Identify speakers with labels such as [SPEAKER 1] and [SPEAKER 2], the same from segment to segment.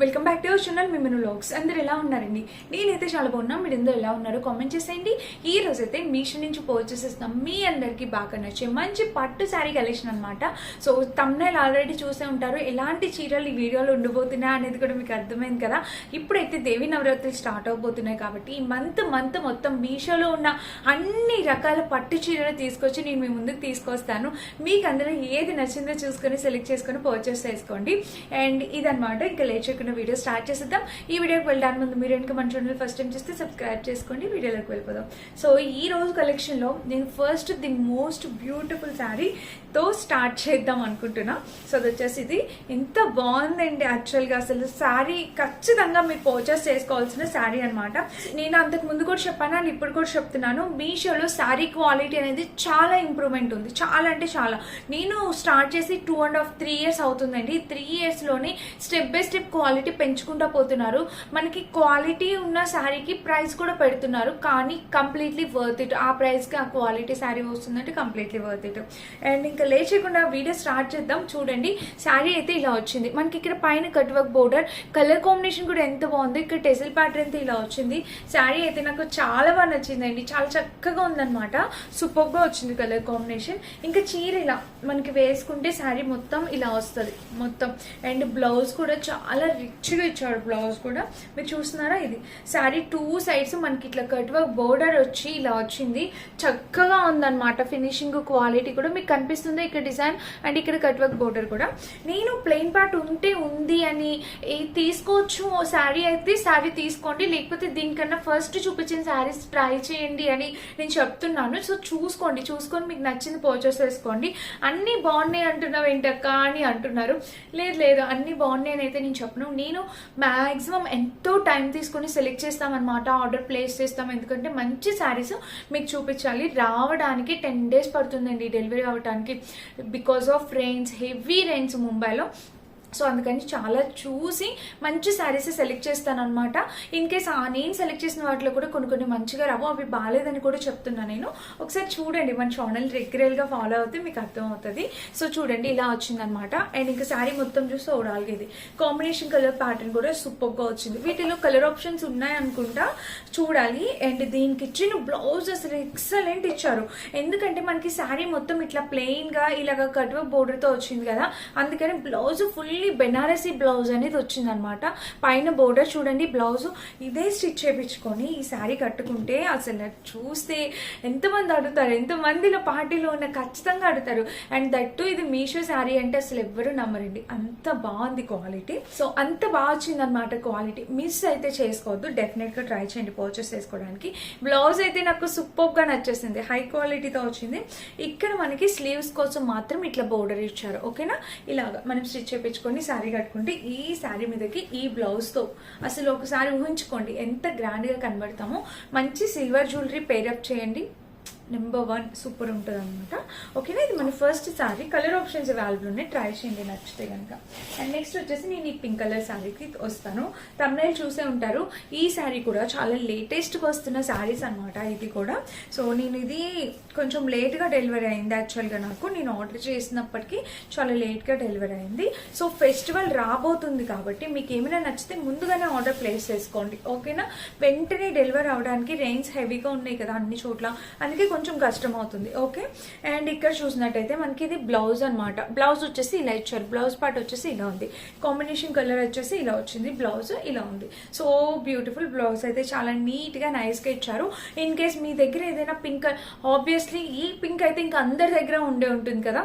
[SPEAKER 1] Welcome back to our channel మిమ్మల్ని లోక్స్ అందరు ఎలా ఉన్నారండి? నేనైతే చాలా బాగున్నా. మీరు అందరూ ఎలా ఉన్నారు కామెంట్ చేసేయండి. ఈ రోజు అయితే మీషో నుంచి పర్చేస్ చేస్తాం మీ అందరికీ బాగా నచ్చే మంచి పట్టు శారీ కలెక్షన్ అనమాట సో తమ్నైల్ ఆల్రెడీ చూసే ఉంటారు. ఎలాంటి చీరలు ఈ వీడియోలో ఉండబోతున్నాయి అనేది కూడా మీకు అర్థమైంది కదా. ఇప్పుడైతే దేవి నవరాత్రులు స్టార్ట్ అవబోతున్నాయి కాబట్టి ఈ మంత్ మంత్ మొత్తం మీషోలో ఉన్న అన్ని రకాల పట్టు చీరలు తీసుకొచ్చి నేను మీ ముందుకు తీసుకొస్తాను. మీకు అందరూ ఏది నచ్చిందో చూసుకొని సెలెక్ట్ చేసుకొని పర్చేస్ చేసుకోండి. అండ్ ఇదనమాట ఇంకా లేట్ చేయకుండా వీడియో స్టార్ట్ చేసేద్దాం. ఈ వీడియోకి వెళ్ళడానికి ముందు మీరు ఇంకా మన ఛానల్ ఫస్ట్ టైం చేస్తే సబ్స్క్రైబ్ చేసుకోండి వీడియోలోకి వెళ్ళిపోదాం. సో ఈ రోజు కలెక్షన్లో నేను ఫస్ట్ ది మోస్ట్ బ్యూటిఫుల్ శారీతో స్టార్ట్ చేద్దాం అనుకుంటున్నా. సో అది వచ్చేసి ఇది. ఎంత బాగుందండి యాక్చువల్గా అసలు శారీ ఖచ్చితంగా మీరు పర్చేస్ చేసుకోవాల్సిన శారీ అనమాట నేను అంతకు ముందు కూడా చెప్పాను అండ్ ఇప్పుడు కూడా చెప్తున్నాను. మీషోలో శారీ క్వాలిటీ అనేది చాలా ఇంప్రూవ్మెంట్ ఉంది. చాలా అంటే చాలా. నేను స్టార్ట్ చేసి two and half three years అవుతుందండి. Three ఇయర్స్లోనే step by step quality quality పెంచుకుంటూ పోతున్నారు. మనకి క్వాలిటీ ఉన్న శారీకి ప్రైస్ కూడా పెడుతున్నారు. కానీ కంప్లీట్లీ వర్త్ ఇట్ ఆ ప్రైస్కి ఆ క్వాలిటీ శారీ వస్తుందంటే కంప్లీట్లీ వర్త్ ఇట్ అండ్ ఇంకా లేచకుండా వీడియో స్టార్ట్ చేద్దాం. చూడండి శారీ అయితే ఇలా వచ్చింది. మనకి ఇక్కడ పైన cut work border colour combination కూడా ఎంత బాగుంది. ఇక్కడ టెసిల్ ప్యాటర్న్ అయితే ఇలా వచ్చింది. శారీ అయితే నాకు చాలా బాగా నచ్చిందండి. చాలా చక్కగా ఉందన్నమాట. సూపర్గా వచ్చింది కలర్ కాంబినేషన్ ఇంకా చీర ఇలా మనకి వేసుకుంటే శారీ మొత్తం ఇలా వస్తుంది. మొత్తం. అండ్ బ్లౌజ్ కూడా చాలా రిచ్గా ఇచ్చాడు బ్లౌజ్ కూడా. మీరు చూస్తున్నారా ఇది? శారీ టూ సైడ్స్ మనకి ఇట్లా కట్ వర్క్ బోర్డర్ వచ్చి ఇలా వచ్చింది. చక్కగా ఉందన్నమాట. ఫినిషింగ్ క్వాలిటీ కూడా మీకు కనిపిస్తుంది ఇక్కడ డిజైన్ అండ్ ఇక్కడ కట్ వర్క్ బోర్డర్ కూడా. నేను ప్లెయిన్ పార్ట్ ఉంటే ఉంది అని తీసుకోవచ్చు శారీ అయితే శారీ తీసుకోండి. లేకపోతే దీనికన్నా ఫస్ట్ చూపించిన శారీస్ ట్రై చేయండి అని నేను చెప్తున్నాను. సో చూసుకోండి. చూసుకొని మీకు నచ్చింది పర్చేస్ చేసుకోండి. అన్నీ బాగున్నాయి అంటున్నావు ఏంటక్క అని అంటున్నారు. లేదు లేదు. అన్నీ బాగున్నాయి అని అయితే నేను చెప్పను. నేను మ్యాక్సిమం ఎంతో టైం తీసుకొని సెలెక్ట్ చేస్తామన్నమాట. ఆర్డర్ ప్లేస్ చేస్తాం. ఎందుకంటే మంచి శారీస్ మీకు చూపించాలి. రావడానికి టెన్ డేస్ పడుతుందండి డెలివరీ అవ్వడానికి because of rains heavy rains ముంబైలో. సో అందుకని చాలా చూసి మంచి శారీస్ సెలెక్ట్ చేస్తాను అనమాట ఇన్ కేస్ నేను సెలెక్ట్ చేసిన వాటిలో కూడా కొన్ని కొన్ని మంచిగా రావు అవి బాగాలేదని కూడా చెప్తున్నా నేను. ఒకసారి చూడండి మన ఛానల్ రెగ్యులర్గా ఫాలో అవుతే మీకు అర్థమవుతుంది. సో చూడండి ఇలా వచ్చిందనమాట అండ్ ఇంకా శారీ మొత్తం చూస్తే ఓవరాల్గా ఇది. కాంబినేషన్ కలర్ ప్యాటర్న్ కూడా సూపర్గా వచ్చింది. వీటిలో కలర్ ఆప్షన్స్ ఉన్నాయి అనుకుంటా చూడాలి. అండ్ దీనికి ఇచ్చిన బ్లౌజ్ అసలు ఎక్సలెంట్ ఇచ్చారు. ఎందుకంటే మనకి శారీ మొత్తం ఇట్లా ప్లెయిన్గా ఇలాగ కట్వ బోర్డర్తో వచ్చింది కదా. అందుకని blouse full fully Banarasi blouse అనేది వచ్చిందనమాట. పైన బోర్డర్ చూడండి బ్లౌజ్ ఇదే స్టిచ్ చేయించుకొని ఈ శారీ కట్టుకుంటే అసలు చూస్తే ఎంతమంది అడుగుతారు ఎంతమందిలో పార్టీలో ఉన్న ఖచ్చితంగా అడుగుతారు. అండ్ దట్టు ఇది మీషో శారీ అంటే అసలు ఎవ్వరు నమ్మరండి. అంత బాగుంది క్వాలిటీ సో అంత బాగా వచ్చిందనమాట క్వాలిటీ మిస్ అయితే చేసుకోవద్దు డెఫినెట్గా ట్రై చేయండి పర్చేస్ చేసుకోవడానికి. బ్లౌజ్ అయితే నాకు సూపర్గా నచ్చేసింది హై క్వాలిటీతో వచ్చింది. ఇక్కడ మనకి స్లీవ్స్ కోసం మాత్రం ఇట్లా బోర్డర్ ఇచ్చారు. ఓకేనా ఇలాగా మనం స్టిచ్ చేయించుకొని శారీ కట్టుకుంటే ఈ శారీ మీదకి ఈ బ్లౌజ్తో అసలు ఒకసారి ఊహించుకోండి ఎంత గ్రాండ్గా కనబడతామో. మంచి సిల్వర్ జ్యువెలరీ పేరప్ చేయండి. నెంబర్ వన్ సూపర్ ఉంటుంది అనమాట ఓకేనా ఇది మన first sari colour options available ఉన్నాయి. ట్రై చేయండి నచ్చితే కనుక అండ్ నెక్స్ట్ వచ్చేసి నేను ఈ పింక్ కలర్ శారీకి వస్తాను. తమిళ చూసే ఉంటారు. ఈ శారీ కూడా చాలా లేటెస్ట్గా వస్తున్న శారీస్ అనమాట ఇది కూడా. సో నేను ఇది కొంచెం లేట్గా డెలివరీ అయింది యాక్చువల్గా నాకు. నేను ఆర్డర్ చేసినప్పటికీ చాలా లేట్గా డెలివరీ అయింది. సో ఫెస్టివల్ రాబోతుంది కాబట్టి మీకు ఏమైనా నచ్చితే ముందుగానే ఆర్డర్ ప్లేస్ చేసుకోండి. ఓకేనా వెంటనే డెలివరీ అవడానికి రేంజ్ హెవీగా ఉన్నాయి కదా అన్ని చోట్ల. అందుకే కొంచెం కష్టం అవుతుంది ఓకే? అండ్ ఇక్కడ చూసినట్టయితే మనకి ఇది బ్లౌజ్ అనమాట బ్లౌజ్ వచ్చేసి ఇలా ఇచ్చారు. బ్లౌజ్ పార్ట్ వచ్చేసి ఇలా ఉంది. కాంబినేషన్ కలర్ వచ్చేసి ఇలా వచ్చింది. బ్లౌజ్ ఇలా ఉంది. సో బ్యూటిఫుల్ బ్లౌజ్ అయితే చాలా నీట్గా నైస్గా ఇచ్చారు. ఇన్ కేస్ మీ దగ్గర ఏదైనా పింక్ ఆబ్వియస్లీ ఈ పింక్ అయితే ఇంకా అందరి దగ్గర ఉండే ఉంటుంది కదా.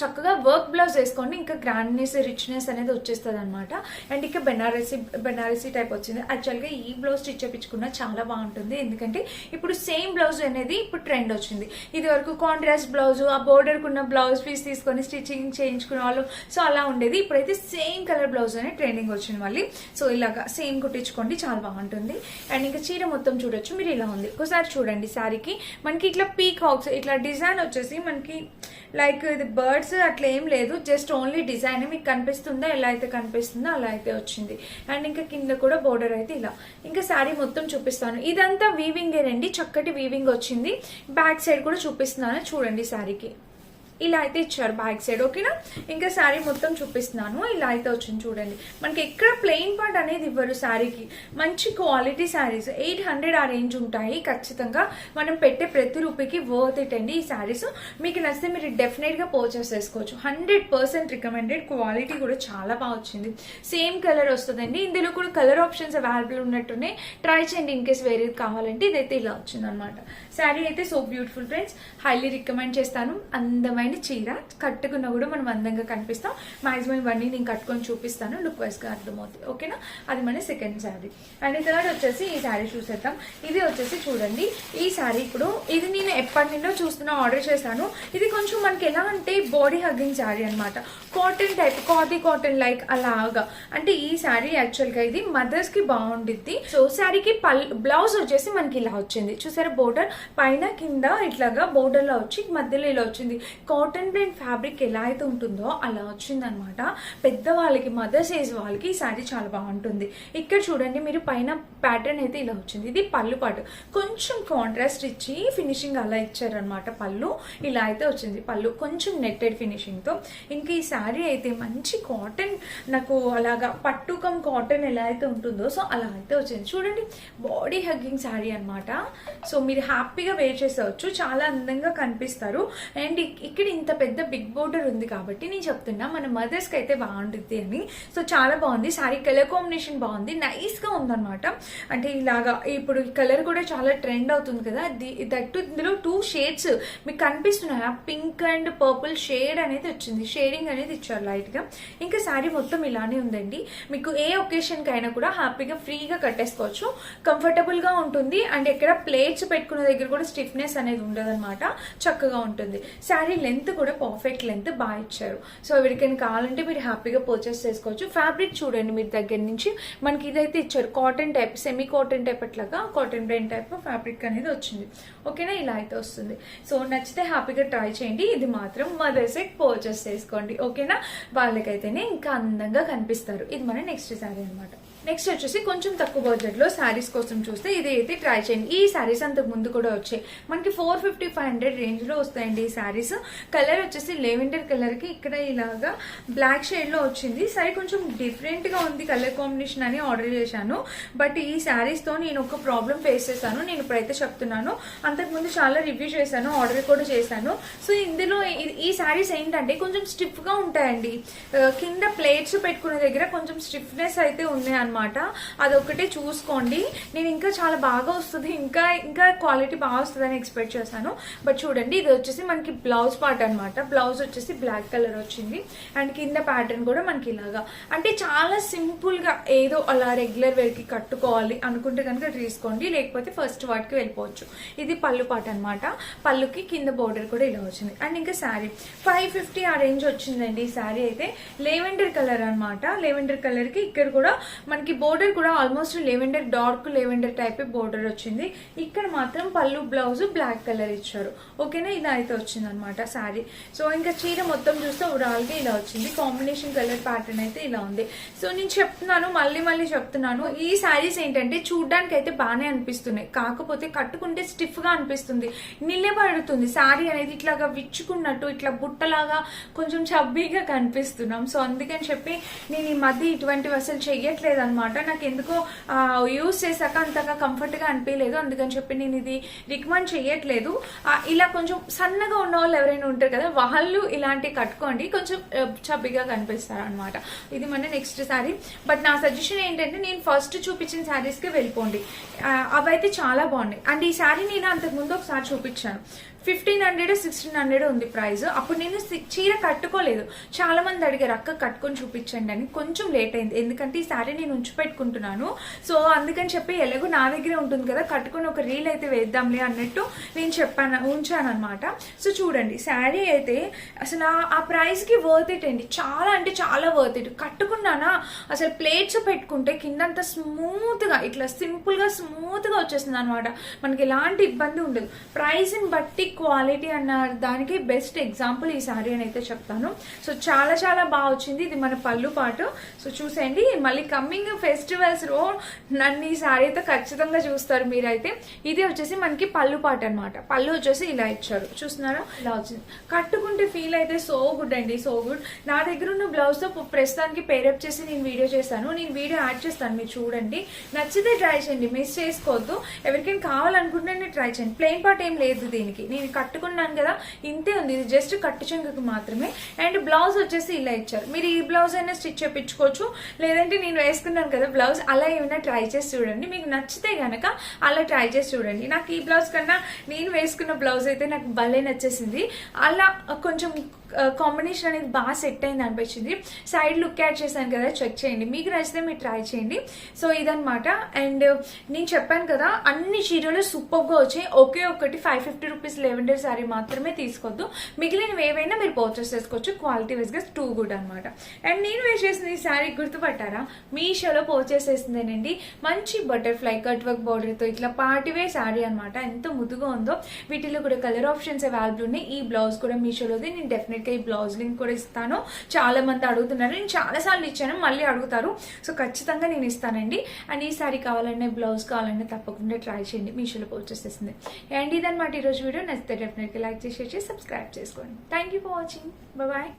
[SPEAKER 1] చక్కగా వర్క్ బ్లౌజ్ వేసుకోండి ఇంకా గ్రాండ్నెస్ రిచ్నెస్ అనేది వచ్చేస్తుంది అనమాట అండ్ ఇంకా బెనారసీ బెనారసీ టైప్ వచ్చింది. యాక్చువల్గా ఈ బ్లౌజ్ స్టిచ్ చేయించుకున్నా చాలా బాగుంటుంది. ఎందుకంటే ఇప్పుడు సేమ్ బ్లౌజ్ అనేది ఇప్పుడు ట్రెండ్ వచ్చింది. ఇది వరకు కాంట్రాస్ట్ బ్లౌజ్ ఆ బోర్డర్కి ఉన్న బ్లౌజ్ పీస్ తీసుకొని స్టిచ్చింగ్ చేయించుకునే వాళ్ళు. సో అలా ఉండేది. ఇప్పుడైతే సేమ్ కలర్ బ్లౌజ్ అనేది ట్రెండింగ్ వచ్చింది మళ్ళీ. సో ఇలాగా సేమ్ కుట్టించుకోండి. చాలా బాగుంటుంది. అండ్ ఇంకా చీర మొత్తం చూడొచ్చు. మీరు ఇలా ఉంది. ఒకసారి చూడండి శారీకి మనకి ఇట్లా పీక్ హౌక్స్ ఇట్లా డిజైన్ వచ్చేసి మనకి లైక్ ఇది బర్డ్స్ అట్లా ఏం లేదు. జస్ట్ ఓన్లీ డిజైన్ మీకు కనిపిస్తుందా ఎలా అయితే కనిపిస్తుందో అలా అయితే వచ్చింది. అండ్ ఇంకా కింద కూడా బోర్డర్ అయితే ఇలా. ఇంకా శారీ మొత్తం చూపిస్తాను. ఇదంతా వీవింగ్ రండి చక్కటి వీవింగ్ వచ్చింది. బ్యాక్ సైడ్ కూడా చూపిస్తున్నాను. చూడండి శారీకి. ఇలా అయితే ఇచ్చారు బ్యాక్ సైడ్ ఓకేనా ఇంకా శారీ మొత్తం చూపిస్తున్నాను. ఇలా అయితే వచ్చింది చూడండి. మనకి ఎక్కడ ప్లెయిన్ పార్ట్ అనేది ఇవ్వరు శారీకి మంచి క్వాలిటీ శారీస్ ఎయిట్ హండ్రెడ్ ఆ రేంజ్ ఉంటాయి. ఖచ్చితంగా మనం పెట్టే ప్రతి రూపీకి వర్త్ ఇట్ అండి ఈ శారీస్ మీకు నచ్చితే మీరు డెఫినెట్గా పర్చేస్ చేసుకోవచ్చు. హండ్రెడ్ పర్సెంట్ రికమెండెడ్ క్వాలిటీ కూడా చాలా బాగా వచ్చింది. సేమ్ కలర్ వస్తుందండి. ఇందులో కూడా కలర్ ఆప్షన్స్ అవైలబుల్ ఉన్నట్టునే ట్రై చేయండి ఇన్ కేస్ వేరేది కావాలంటే ఇదైతే ఇలా వచ్చింది అనమాట శారీ అయితే so beautiful friends highly recommend చేస్తాను. అందమైన చీర కట్టుకున్నా కూడా మనం అందంగా కనిపిస్తాం. మాక్సిమం ఇవన్నీ నేను కట్టుకొని చూపిస్తాను. లుక్ వైస్గా అర్థమవుతుంది. ఓకేనా అది మన సెకండ్ శారీ అండ్ థర్డ్ వచ్చేసి ఈ శారీ చూసేద్దాం. ఇది వచ్చేసి చూడండి. ఈ శారీ ఇప్పుడు ఇది నేను ఎప్పటి నుండో చూస్తున్నా ఆర్డర్ చేశాను. ఇది కొంచెం మనకి ఎలా అంటే బాడీ హగ్గింగ్ శారీ అన్నమాట. కాటన్ టైప్ కాదీ కాటన్ లైక్ అలాగా. అంటే ఈ శారీ యాక్చువల్గా ఇది మదర్స్కి బాగుండిద్ది. సో శారీకి పల్ బ్లౌజ్ వచ్చేసి మనకి ఇలా వచ్చింది. చూసారా? బోర్డర్ పైన కింద ఇట్లాగా బోర్డర్లో వచ్చి మధ్యలో ఇలా వచ్చింది. కాటన్ బ్లెండ్ ఫ్యాబ్రిక్ ఎలా అయితే ఉంటుందో అలా వచ్చింది అనమాట పెద్ద వాళ్ళకి మదర్స్ ఏజ్ వాళ్ళకి ఈ శారీ చాలా బాగుంటుంది. ఇక్కడ చూడండి మీరు పైన ప్యాటర్న్ అయితే ఇలా వచ్చింది. ఇది పళ్ళు పాటు. కొంచెం కాంట్రాస్ట్ ఇచ్చి ఫినిషింగ్ అలా ఇచ్చారనమాట పళ్ళు. ఇలా అయితే వచ్చింది పళ్ళు. కొంచెం నెట్టెడ్ ఫినిషింగ్తో ఇంకా ఈ శారీ అయితే మంచి కాటన్ నాకు అలాగా పట్టుకం కాటన్ ఎలా అయితే ఉంటుందో సో అలా అయితే వచ్చింది. చూడండి బాడీ హగ్గింగ్ శారీ అనమాట సో మీరు హ్యాపీగా వేర్ చేసేవచ్చు. చాలా అందంగా కనిపిస్తారు. అండ్ ఇక్కడ ఇక్కడ ఇంత పెద్ద బిగ్ బోర్డర్ ఉంది కాబట్టి నేను చెప్తున్నా మన మదర్స్కి అయితే బాగుంటుంది అని. సో చాలా బాగుంది. శారీ కలర్ కాంబినేషన్ బాగుంది. నైస్గా ఉందన్నమాట. అంటే ఇలాగా ఇప్పుడు కలర్ కూడా చాలా ట్రెండ్ అవుతుంది కదా. ది- దట్టు ఇందులో టూ షేడ్స్ మీకు కనిపిస్తున్నాయా. పింక్ అండ్ పర్పుల్ షేడ్ అనేది వచ్చింది. షేడింగ్ అనేది ఇచ్చారు లైట్గా. ఇంకా శారీ మొత్తం ఇలానే ఉందండి. మీకు ఏ ఒకేషన్ కైనా కూడా హ్యాపీగా ఫ్రీగా కట్టేసుకోవచ్చు. కంఫర్టబుల్గా ఉంటుంది. అండ్ ఎక్కడ ప్లేట్స్ పెట్టుకునే దగ్గర కూడా స్టిఫ్నెస్ అనేది ఉండదు చక్కగా ఉంటుంది. శారీ లెంత్ లెంత్ కూడా పర్ఫెక్ట్ లెంత్ బాగా ఇచ్చారు. సో ఎవరికైనా కావాలంటే మీరు హ్యాపీగా పర్చేస్ చేసుకోవచ్చు. ఫ్యాబ్రిక్ చూడండి మీరు దగ్గర నుంచి. మనకి ఇదైతే ఇచ్చారు. Cotton type semi cotton type అట్లాగా కాటన్ బ్రెయిన్ టైప్ ఫ్యాబ్రిక్ అనేది వచ్చింది. ఓకేనా ఇలా అయితే వస్తుంది. సో నచ్చితే హ్యాపీగా ట్రై చేయండి. ఇది మాత్రం మదర్స్ పర్చేస్ చేసుకోండి. ఓకేనా వాళ్ళకైతేనే ఇంకా అందంగా కనిపిస్తారు. ఇది మన నెక్స్ట్ శారీ అన్నమాట. నెక్స్ట్ వచ్చేసి కొంచెం తక్కువ బడ్జెట్లో శారీస్ కోసం చూస్తే ఇది అయితే ట్రై చేయండి. ఈ శారీస్ అంతకు ముందు కూడా వచ్చాయి. మనకి ఫోర్ ఫిఫ్టీ ఫైవ్ హండ్రెడ్ రేంజ్లో వస్తాయండి ఈ శారీస్ కలర్ వచ్చేసి లెవెండర్ కలర్కి ఇక్కడ ఇలాగా బ్లాక్ షేడ్లో వచ్చింది. సరే కొంచెం డిఫరెంట్గా ఉంది కలర్ కాంబినేషన్ అని ఆర్డర్ చేశాను. బట్ ఈ శారీస్తో నేను ఒక ప్రాబ్లం ఫేస్ చేశాను. నేను ఇప్పుడైతే చెప్తున్నాను. అంతకు ముందు చాలా రివ్యూ చేశాను ఆర్డర్ కూడా చేశాను. సో ఇందులో ఈ- శారీస్ ఏంటంటే కొంచెం స్టిఫ్గా ఉంటాయండి. Uh, కింద ప్లేట్స్ పెట్టుకునే దగ్గర కొంచెం స్టిఫ్నెస్ అయితే ఉన్నాయి అనమాట అదొకటే చూసుకోండి. నేను ఇంకా చాలా బాగా వస్తుంది. ఇంకా ఇంకా క్వాలిటీ బాగా వస్తుందని ఎక్స్పెక్ట్ చేశాను. బట్ చూడండి ఇది వచ్చేసి మనకి బ్లౌజ్ పార్ట్ అనమాట బ్లౌజ్ వచ్చేసి బ్లాక్ కలర్ వచ్చింది. అండ్ కింద ప్యాటర్న్ కూడా మనకి ఇలాగా. అంటే చాలా సింపుల్గా ఏదో అలా రెగ్యులర్ వేర్కి కట్టుకోవాలి అనుకుంటే కనుక తీసుకోండి. లేకపోతే ఫస్ట్ వాటికి వెళ్ళిపోవచ్చు. ఇది పళ్ళు పాట అనమాట పళ్ళుకి కింద బోర్డర్ కూడా ఇలా వచ్చింది. అండ్ ఇంకా శారీ ఫైవ్ ఫిఫ్టీ ఆ రేంజ్ వచ్చిందండి ఈ శారీ అయితే. లెవెండర్ కలర్ అనమాట లెవెండర్ కలర్కి ఇక్కడ కూడా మనకి బోర్డర్ కూడా almost lavender dark lavender type border వచ్చింది. ఇక్కడ మాత్రం పళ్ళు బ్లౌజ్ బ్లాక్ కలర్ ఇచ్చారు. ఓకేనా ఇలా అయితే వచ్చింది అనమాట శారీ సో ఇంకా చీర మొత్తం చూస్తే ఓవరాల్గా ఇలా వచ్చింది. కాంబినేషన్ కలర్ ప్యాటర్న్ అయితే ఇలా ఉంది. సో నేను చెప్తున్నాను మళ్ళీ మళ్ళీ చెప్తున్నాను. ఈ శారీస్ ఏంటంటే చూడ్డానికి అయితే బాగానే అనిపిస్తున్నాయి. కాకపోతే కట్టుకుంటే స్టిఫ్గా అనిపిస్తుంది నిలబడుతుంది శారీ అనేది ఇట్లాగా విచ్చుకున్నట్టు ఇట్లా బుట్టలాగా కొంచెం చబ్బీగా కనిపిస్తున్నాం. సో అందుకని చెప్పి నేను ఈ మధ్య ఇటువంటివి అసలు చెయ్యట్లేదు అనమాట నాకు ఎందుకో యూస్ చేశాక అంతగా కంఫర్ట్గా అనిపించలేదు అందుకని చెప్పి నేను ఇది రికమెండ్ చేయట్లేదు ఇలా కొంచెం సన్నగా ఉన్న వాళ్ళు ఎవరైనా ఉంటారు కదా వాళ్ళు ఇలాంటివి కట్టుకోండి. కొంచెం చబ్బిగా కనిపిస్తారు అనమాట ఇది మన నెక్స్ట్ శారీ బట్ నా సజెషన్ ఏంటంటే నేను ఫస్ట్ చూపించిన శారీస్కి వెళ్ళిపోండి. అవైతే చాలా బాగున్నాయి. అండ్ ఈ శారీ నేను అంతకు ముందు ఒకసారి చూపించాను. ఫిఫ్టీన్ హండ్రెడ్ సిక్స్టీన్ హండ్రెడ్ ఉంది ప్రైస్ అప్పుడు నేను చీర కట్టుకోలేదు. చాలా మంది అడిగారు అక్క కట్టుకొని చూపించండి అని. కొంచెం లేట్ అయింది. ఎందుకంటే ఈ శారీ నేను ఉంచి పెట్టుకుంటున్నాను. సో అందుకని చెప్పి ఎలాగో నా దగ్గరే ఉంటుంది కదా కట్టుకొని ఒక రీల్ అయితే వేద్దాంలే అన్నట్టు నేను చెప్పాను ఉంచాను అనమాట సో చూడండి శారీ అయితే అసలు ఆ- ప్రైస్కి ప్రైస్కి వర్త్ ఇట్ అండి. చాలా అంటే చాలా వర్త్ ఇట్ కట్టుకున్నానా అసలు ప్లేట్స్ పెట్టుకుంటే కిందంతా స్మూత్గా ఇట్లా సింపుల్గా స్మూత్గా వచ్చేస్తుంది అనమాట మనకి ఎలాంటి ఇబ్బంది ఉండదు. ప్రైస్ని బట్టి క్వాలిటీ అన్న దానికి బెస్ట్ ఎగ్జాంపుల్ ఈ శారీ అని అయితే చెప్తాను. సో చాలా చాలా బాగా వచ్చింది. ఇది మన పళ్ళు పాటు. సో చూసేయండి. మళ్ళీ కమ్మింగ్ కమింగ్ ఫెస్టివల్స్లో నన్ను ఈ అయితే ఖచ్చితంగా చూస్తారు మీరైతే. ఇది వచ్చేసి మనకి పళ్ళు పాట అన్నమాట. పళ్ళు వచ్చేసి ఇలా ఇచ్చారు. చూస్తున్నారా? ఇలా వచ్చింది కట్టుకుంటే ఫీల్ అయితే సో గుడ్ అండి సో గుడ్ నా దగ్గర ఉన్న బ్లౌజ్తో ప్రస్తుతానికి పేరప్ చేసి నేను వీడియో చేస్తాను. నేను వీడియో యాడ్ చేస్తాను మీరు చూడండి. నచ్చితే ట్రై చేయండి మిస్ చేసుకోవద్దు. ఎవరికైనా కావాలనుకుంటే నేను ట్రై చేయండి. ప్లెయిన్ పార్ట్ ఏం లేదు దీనికి. నేను కట్టుకున్నాను కదా ఇంతే ఉంది. ఇది జస్ట్ కట్టు చెంగుకు మాత్రమే. అండ్ బ్లౌజ్ వచ్చేసి ఇలా ఇచ్చారు. మీరు ఈ బ్లౌజ్ అయినా స్టిచ్ చేయించుకోవచ్చు లేదంటే నేను వేసుకున్న వేసుకున్నాను కదా బ్లౌజ్ అలా ఏమైనా ట్రై చేసి చూడండి. మీకు నచ్చితే గనక అలా ట్రై చేసి చూడండి. నాకు ఈ బ్లౌజ్ కన్నా నేను వేసుకున్న బ్లౌజ్ అయితే నాకు భలే నచ్చేసింది. అలా కొంచెం కాంబినేషన్ అనేది బాగా సెట్ అయింది అనిపించింది. సైడ్ లుక్ యాడ్ చేశాను కదా చెక్ చేయండి. మీకు నచ్చితే మీరు ట్రై చేయండి. సో ఇదనమాట అండ్ నేను చెప్పాను కదా అన్ని చీరలు సూపర్గా వచ్చాయి. ఒకే ఒకటి five fifty rupees lavender sari మాత్రమే తీసుకోవద్దు. మిగిలినవి ఏవైనా మీరు పర్చేస్ చేసుకోవచ్చు. క్వాలిటీ వైజ్గా టూ గుడ్ అనమాట అండ్ నేను వేర్ చేసిన ఈ శారీ గుర్తుపట్టారా? మీషోలో పర్చేస్ చేసిందేనండి మంచి బటర్ఫ్లై కట్ వర్క్ బార్డర్తో ఇట్లా పార్టీవే శారీ అనమాట ఎంత ముద్దుగా ఉందో. వీటిలో కూడా కలర్ ఆప్షన్స్ అవైలబుల్ ఉన్నాయి. ఈ బ్లౌజ్ కూడా మీషోలోది. నేను డెఫినెట్గా ఈ బ్లౌజ్ లింక్ కూడా ఇస్తాను. చాలా మంది అడుగుతున్నారు. నేను చాలా సార్లు ఇచ్చాను. మళ్ళీ అడుగుతారు. సో ఖచ్చితంగా నేను ఇస్తానండి. అండ్ ఈ శారీ కావాలన్నా బ్లౌజ్ కావాలన్నా తప్పకుండా ట్రై చేయండి. మీషోలో పర్చేస్ చేసింది అండ్ ఇదన్నమాట ఈరోజు వీడియో. నచ్చితే డెఫినెట్గా లైక్ చేసి సబ్స్క్రైబ్ చేసుకోండి. Thank you for watching bye